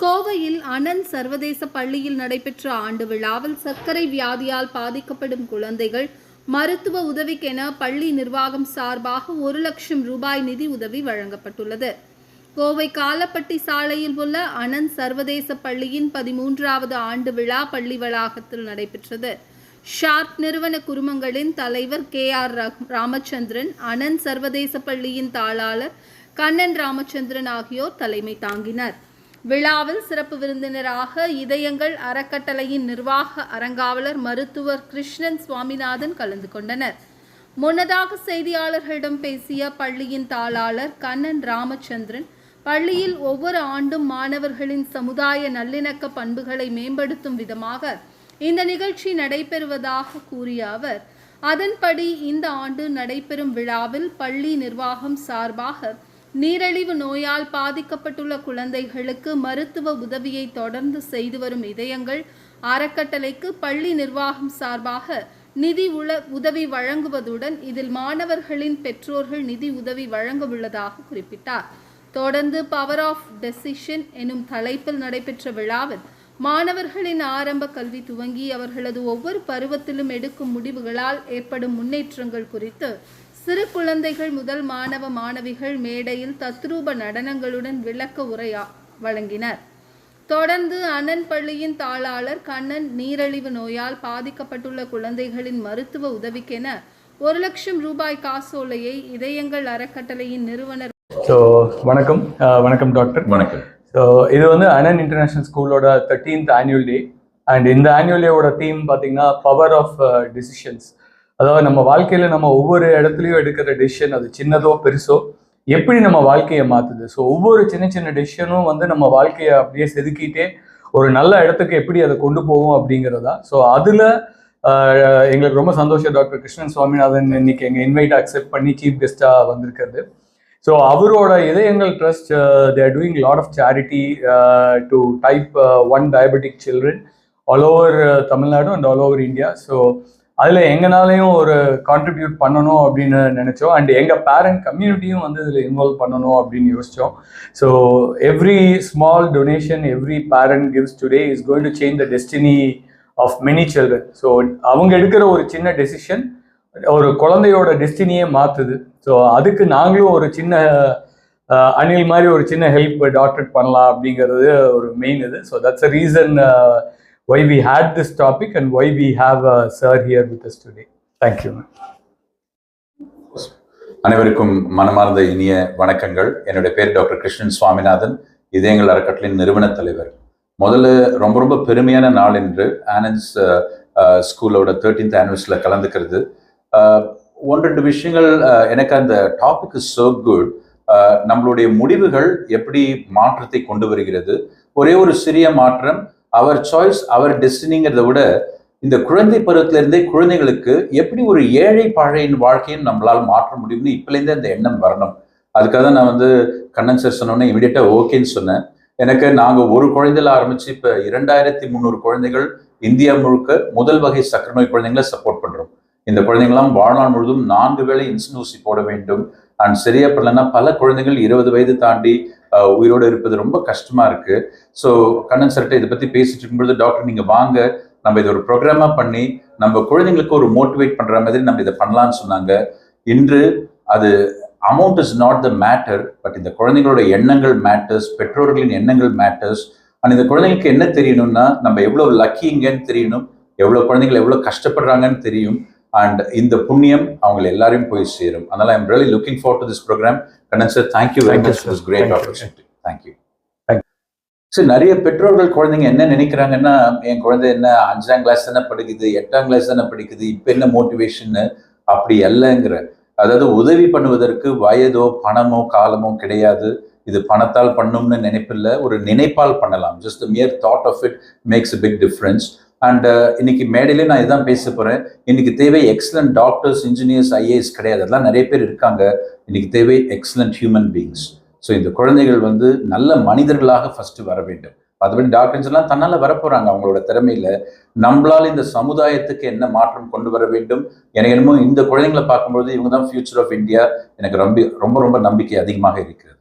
கோவையில் அனந்த் சர்வதேச பள்ளியில் நடைபெற்ற ஆண்டு விழாவில் சர்க்கரை வியாதியால் பாதிக்கப்படும் குழந்தைகள் மருத்துவ உதவிக்கென பள்ளி நிர்வாகம் சார்பாக ஒரு லட்சம் ரூபாய் நிதி உதவி வழங்கப்பட்டுள்ளது. கோவை காலப்பட்டி சாலையில் உள்ள அனந்த் சர்வதேச பள்ளியின் பதிமூன்றாவது ஆண்டு விழா பள்ளி வளாகத்தில் நடைபெற்றது. ஷார்ப் நிறுவன குழுமங்களின் தலைவர் கே ஆர் ராமச்சந்திரன் அனந்த் சர்வதேச பள்ளியின் தாளாளர் கண்ணன் ராமச்சந்திரன் ஆகியோர் தலைமை தாங்கினர். விழாவில் சிறப்பு விருந்தினராக இதயங்கள் அறக்கட்டளையின் நிர்வாக அறங்காவலர் மருத்துவர் கிருஷ்ணன் சுவாமிநாதன் கலந்து கொண்டனர். முன்னதாக செய்தியாளர்களிடம் பேசிய பள்ளியின் தாளாளர் கண்ணன் ராமச்சந்திரன் பள்ளியில் ஒவ்வொரு ஆண்டும் மாணவர்களின் சமுதாய நல்லிணக்க பண்புகளை மேம்படுத்தும் விதமாக இந்த நிகழ்ச்சி நடைபெறுவதாக கூறிய அவர் அதன்படி இந்த ஆண்டு நடைபெறும் விழாவில் பள்ளி நிர்வாகம் சார்பாக நீரிழிவு நோயால் பாதிக்கப்பட்டுள்ள குழந்தைகளுக்கு மருத்துவ உதவியை தொடர்ந்து செய்து வரும் இதயங்கள் அறக்கட்டளைக்கு பள்ளி நிர்வாகம் சார்பாக நிதி உள உதவி வழங்குவதுடன் இதில் மாணவர்களின் பெற்றோர்கள் நிதி உதவி வழங்க உள்ளதாக குறிப்பிட்டார். தொடர்ந்து பவர் ஆஃப் டெசிஷன் எனும் தலைப்பில் நடைபெற்ற விழாவில் மாணவர்களின் ஆரம்ப கல்வி துவங்கி அவர்களது ஒவ்வொரு பருவத்திலும் எடுக்கும் முடிவுகளால் ஏற்படும் முன்னேற்றங்கள் குறித்து சிறு குழந்தைகள் முதல் மாணவ மாணவிகள் மேடையில் தத்ரூப நடனங்களுடன் விளக்க உரையா வழங்கினர். தொடர்ந்து அண்ணன் பள்ளியின் தாளாளர் கண்ணன் நீரழிவு நோயால் பாதிக்கப்பட்டுள்ள குழந்தைகளின் மருத்துவ உதவிக்கென ஒரு லட்சம் ரூபாய் காசோலையை இதயங்கள் அறக்கட்டளையின் நிறுவனர் ஸோ வணக்கம். வணக்கம் டாக்டர். வணக்கம். ஸோ இது வந்து அனன் இன்டர்நேஷ்னல் ஸ்கூலோட தேர்ட்டீன்த் ஆனுவல் டே அண்ட் இந்த ஆனுவல் டேவோட தீம் பார்த்தீங்கன்னா பவர் ஆஃப் டிசிஷன்ஸ் அதாவது நம்ம வாழ்க்கையில் நம்ம ஒவ்வொரு இடத்துலையும் எடுக்கிற டிசிஷன் அது சின்னதோ பெருசோ எப்படி நம்ம வாழ்க்கையை மாற்றுது ஸோ ஒவ்வொரு சின்ன சின்ன டிசிஷனும் வந்து நம்ம வாழ்க்கையை அப்படியே செதுக்கிட்டே ஒரு நல்ல இடத்துக்கு எப்படி அதை கொண்டு போகும் அப்படிங்கிறதா? ஸோ அதில் எங்களுக்கு ரொம்ப சந்தோஷம் டாக்டர் கிருஷ்ணன் சுவாமிநாதன் இன்னைக்கு எங்க இன்வைட் அக்செப்ட் பண்ணி சீஃப் கெஸ்டா வந்திருக்கிறது. ஸோ அவரோட Idhayangal trust they're doing lot of charity to type one diabetic children all over Tamil Nadu and all over India so அதில் எங்கனாலையும் ஒரு கான்ட்ரிபியூட் பண்ணணும் அப்படின்னு நினச்சோம். அண்ட் எங்கள் பேரண்ட் கம்யூனிட்டியும் வந்து இதில் இன்வால்வ் பண்ணணும் அப்படின்னு யோசித்தோம் so every small donation every parent gives today is going to change the destiny of many children so அவங்க எடுக்கிற ஒரு சின்ன டெசிஷன் ஒரு குழந்தையோட டெஸ்டினியே மாற்றுது ஸோ அதுக்கு நாங்களும் ஒரு சின்ன அணில் மாதிரி ஒரு சின்ன ஹெல்ப் டாக்டர் பண்ணலாம் அப்படிங்கிறது ஒரு மெயின் இது. So that's a reason why we had this topic and have we sir sir here us today. Thank you. அனைவருக்கும் மனமார்ந்த இனிய வணக்கங்கள். என்னுடைய பேர் டாக்டர் கிருஷ்ணன் சுவாமிநாதன். இதயங்கள் அறக்கட்டளையின் நிறுவன தலைவர். முதல்ல ரொம்ப ரொம்ப பெருமையான நாள் என்று ஆனன்ஸ் ஸ்கூலோட தேர்ட்டீன்த் ஆனிவர்சரியில் கலந்துக்கிறது. அஹ், ஒன்று ரெண்டு விஷயங்கள் எனக்கு அந்த டாபிக் இஸ் so குட் நம்மளுடைய முடிவுகள் எப்படி மாற்றத்தை கொண்டு வருகிறது? ஒரே ஒரு சிறிய மாற்றம் அவர் சாய்ஸ் அவர் டெஸ்டினிங்கிறத விட இந்த குழந்தை பருவத்திலிருந்தே குழந்தைகளுக்கு எப்படி ஒரு ஏழை பாழையின் வாழ்க்கையும் நம்மளால் மாற்ற முடியும்னு இப்பலேருந்தே அந்த எண்ணம் வரணும். அதுக்காக தான் நான் வந்து கண்ணன் சார் சொன்னோன்னே இமீடியட்டாக ஓகேன்னு சொன்னேன். எனக்கு நாங்கள் ஒரு குழந்தையில ஆரம்பித்து இப்போ இரண்டாயிரத்தி முந்நூறு குழந்தைகள் இந்தியா முழுக்க முதல் வகை சக்கர நோய் குழந்தைங்களை சப்போர்ட் பண்ணுறோம் இந்த குழந்தைங்களாம் வாழ்நாள் முழுதும் நான்கு வேளை இன்சுலின் ஊசி போட வேண்டும். அண்ட் சரியா பண்ணலன்னா பல குழந்தைகள் இருபது வயது தாண்டி உயிரோடு இருப்பது ரொம்ப கஷ்டமா இருக்கு. ஸோ கண்ணன் சார்கிட்ட இதை பத்தி பேசிட்டு இருக்கும்பொழுது டாக்டர் நீங்க வாங்க. நம்ம இதை ஒரு ப்ரோக்ராமா பண்ணி நம்ம குழந்தைங்களுக்கு ஒரு மோட்டிவேட் பண்ற மாதிரி நம்ம இதை பண்ணலாம்னு சொன்னாங்க. இன்று அது amount is not the matter but இந்த குழந்தைங்களோட எண்ணங்கள் மேட்டர்ஸ் பெற்றோர்களின் எண்ணங்கள் மேட்டர்ஸ் அண்ட் இந்த குழந்தைங்களுக்கு என்ன தெரியணும்னா நம்ம எவ்வளவு லக்கிங்கன்னு தெரியணும். எவ்வளவு குழந்தைகள் எவ்வளவு கஷ்டப்படுறாங்கன்னு தெரியும். அண்ட் இந்த புண்ணியம் அவங்க எல்லாரையும் போய் சேரும். அதனால I'm really looking for to this programme Kannan sir thank you very Thank you, much sir. This great Thank you. Opportunity thank you சரி நிறைய பெற்றோர்கள் குழந்தைங்க என்ன நினைக்கிறாங்கன்னா என் குழந்தை என்ன அஞ்சாம் கிளாஸ் தானே படிக்குது எட்டாம் கிளாஸ் தானே படிக்குது இப்போ என்ன மோட்டிவேஷன் அப்படி அல்லங்கிற. அதாவது உதவி பண்ணுவதற்கு வயதோ பணமோ காலமோ கிடையாது. இது பணத்தால் பண்ணும்னு நினைப்பில்ல ஒரு நினைப்பால் பண்ணலாம். Just mere thought of it makes a big difference and uh, இன்னைக்கு மேடையிலே நான் இதுதான் பேச போகிறேன் இன்னைக்கு தேவை எக்ஸலண்ட் டாக்டர்ஸ் இன்ஜினியர்ஸ் ஐஏஎஸ் கிடையாது. அதெல்லாம் நிறைய பேர் இருக்காங்க. இன்னைக்கு தேவை எக்ஸலண்ட் ஹியூமன் பீயிங்ஸ் ஸோ இந்த குழந்தைகள் வந்து நல்ல மனிதர்களாக ஃபஸ்ட்டு வர வேண்டும். அதுபடி டாக்டர்ஸ் எல்லாம் தன்னால் வரப்போகிறாங்க அவங்களோட திறமையில். நம்மளால் இந்த சமுதாயத்துக்கு என்ன மாற்றம் கொண்டு வர வேண்டும்? எனக்கு என்னமோ இந்த குழந்தைங்களை பார்க்கும்போது இவங்க தான் ஃபியூச்சர் ஆஃப் இந்தியா எனக்கு ரொம்ப ரொம்ப ரொம்ப நம்பிக்கை அதிகமாக இருக்கிறது.